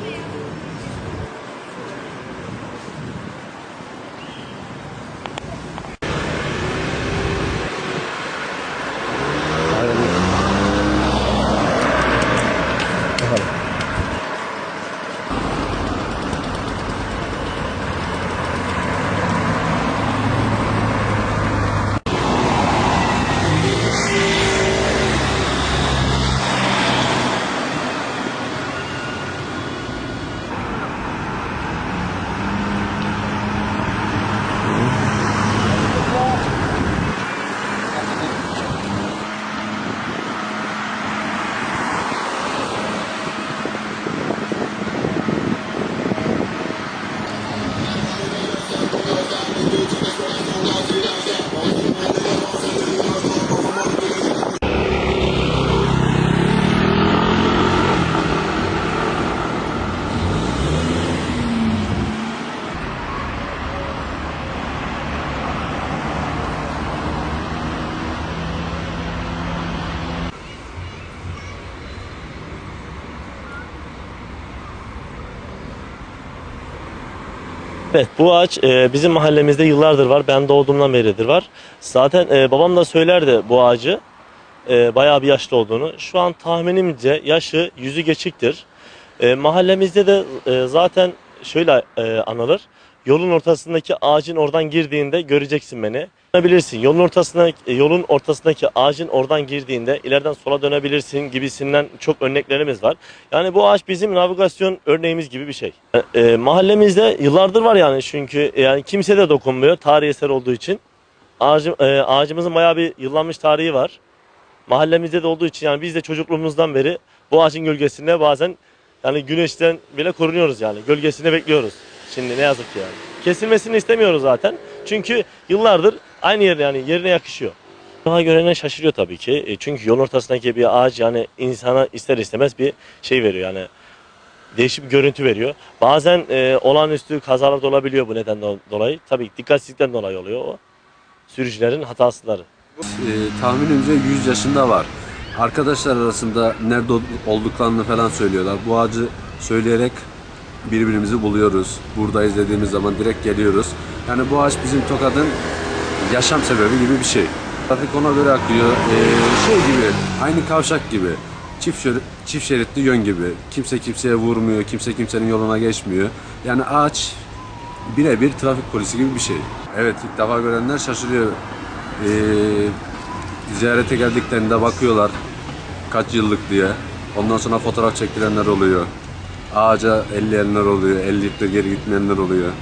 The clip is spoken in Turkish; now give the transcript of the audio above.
Please. Evet bu ağaç e, bizim mahallemizde yıllardır var. Ben doğduğumdan beridir var. Zaten e, babam da söylerdi bu ağacı e, bayağı bir yaşlı olduğunu. Şu an tahminimce yaşı yüzü geçiktir. E, mahallemizde de e, zaten şöyle e, anılır. Yolun ortasındaki ağacın oradan girdiğinde göreceksin beni. Dönebilirsin. Yolun ortasına e, yolun ortasındaki ağacın oradan girdiğinde ileriden sola dönebilirsin gibisinden çok örneklerimiz var. Yani bu ağaç bizim navigasyon örneğimiz gibi bir şey. E, e, mahallemizde yıllardır var yani çünkü yani kimse de dokunmuyor tarihi eser olduğu için. Ağacı, e, ağacımızın bayağı bir yıllanmış tarihi var. Mahallemizde de olduğu için yani biz de çocukluğumuzdan beri bu ağacın gölgesinde bazen yani güneşten bile korunuyoruz yani. Gölgesini bekliyoruz. Şimdi ne yazık ki yani. Kesilmesini istemiyoruz zaten. Çünkü yıllardır aynı yer yani yerine yakışıyor. Daha görene şaşırıyor tabii ki. E, Çünkü yol ortasındaki bir ağaç yani insana ister istemez bir şey veriyor yani. Değişik bir görüntü veriyor. Bazen e, olağanüstü kazalar da olabiliyor bu nedenden dolayı. Tabii dikkatsizlikten dolayı oluyor o. Sürücülerin hatasıları. Ee, tahminimce 100 yaşında var. Arkadaşlar arasında nerede olduklarını falan söylüyorlar. Bu ağacı söyleyerek birbirimizi buluyoruz. Buradayız dediğimiz zaman direkt geliyoruz. Yani bu ağaç bizim Tokat'ın yaşam sebebi gibi bir şey. Trafik ona göre akıyor. Ee, şey gibi, aynı kavşak gibi. Çift, şerit, çift şeritli yön gibi. Kimse kimseye vurmuyor, kimse kimsenin yoluna geçmiyor. Yani ağaç birebir trafik polisi gibi bir şey. Evet ilk defa görenler şaşırıyor. Ee, ziyarete geldiklerinde bakıyorlar kaç yıllık diye. Ondan sonra fotoğraf çektirenler oluyor. Ağaca elleyenler oluyor, elleyip de geri gitmeyenler oluyor.